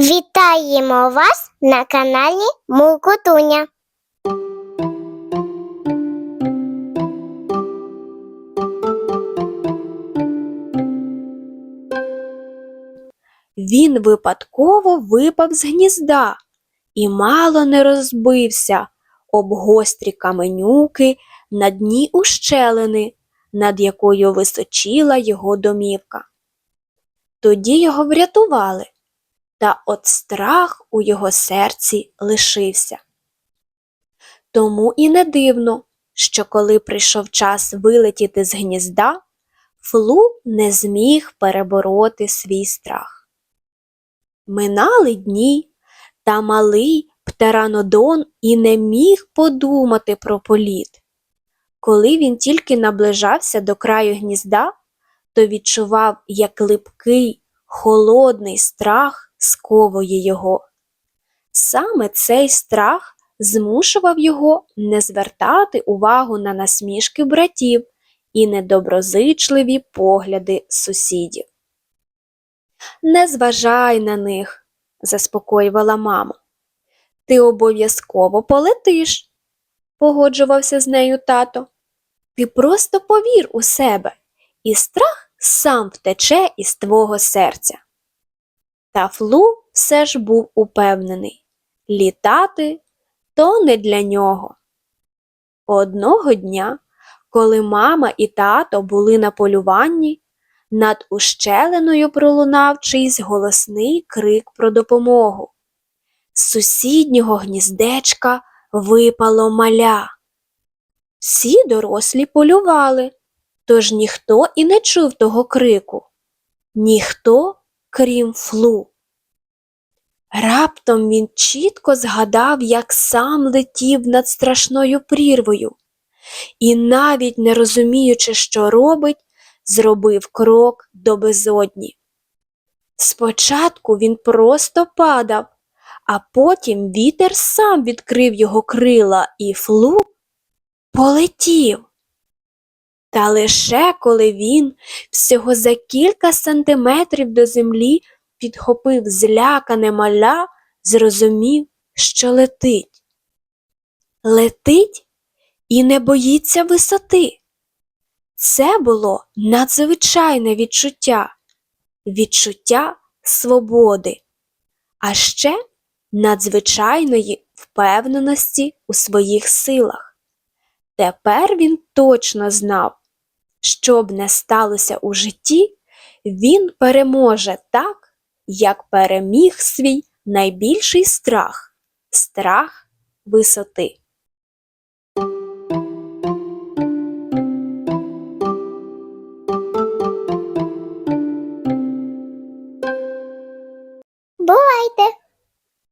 Вітаємо вас на каналі Мукутуня. Він випадково випав з гнізда і мало не розбився об гострі каменюки на дні ущелини, над якою височіла його домівка. Тоді його врятували, та от страх у його серці лишився. Тому і не дивно, що коли прийшов час вилетіти з гнізда, Флу не зміг перебороти свій страх. Минали дні, та малий птеранодон і не міг подумати про політ. Коли він тільки наближався до краю гнізда, то відчував, як липкий, холодний страх сковує його. Саме цей страх змушував його не звертати увагу на насмішки братів і недоброзичливі погляди сусідів. Не зважай на них, заспокоювала мама. Ти обов'язково полетиш, погоджувався з нею тато. Ти просто повір у себе, і страх сам втече із твого серця. Та Флу все ж був упевнений літати то не для нього. Одного дня, коли мама і тато були на полюванні, над ущелиною пролунав чийсь голосний крик про допомогу. З сусіднього гніздечка випало маля. Всі дорослі полювали, тож ніхто і не чув того крику. Ніхто, крім флу. Раптом він чітко згадав, як сам летів над страшною прірвою, і, навіть не розуміючи, що робить, зробив крок до безодні. Спочатку він просто падав, а потім вітер сам відкрив його крила і флу полетів. Та лише коли він всього за кілька сантиметрів до землі підхопив злякане маля, зрозумів, що летить. Летить і не боїться висоти. Це було надзвичайне відчуття, відчуття свободи, а ще надзвичайної впевненості у своїх силах. Тепер він точно знав, що б не сталося у житті, він переможе так, як переміг свій найбільший страх страх висоти.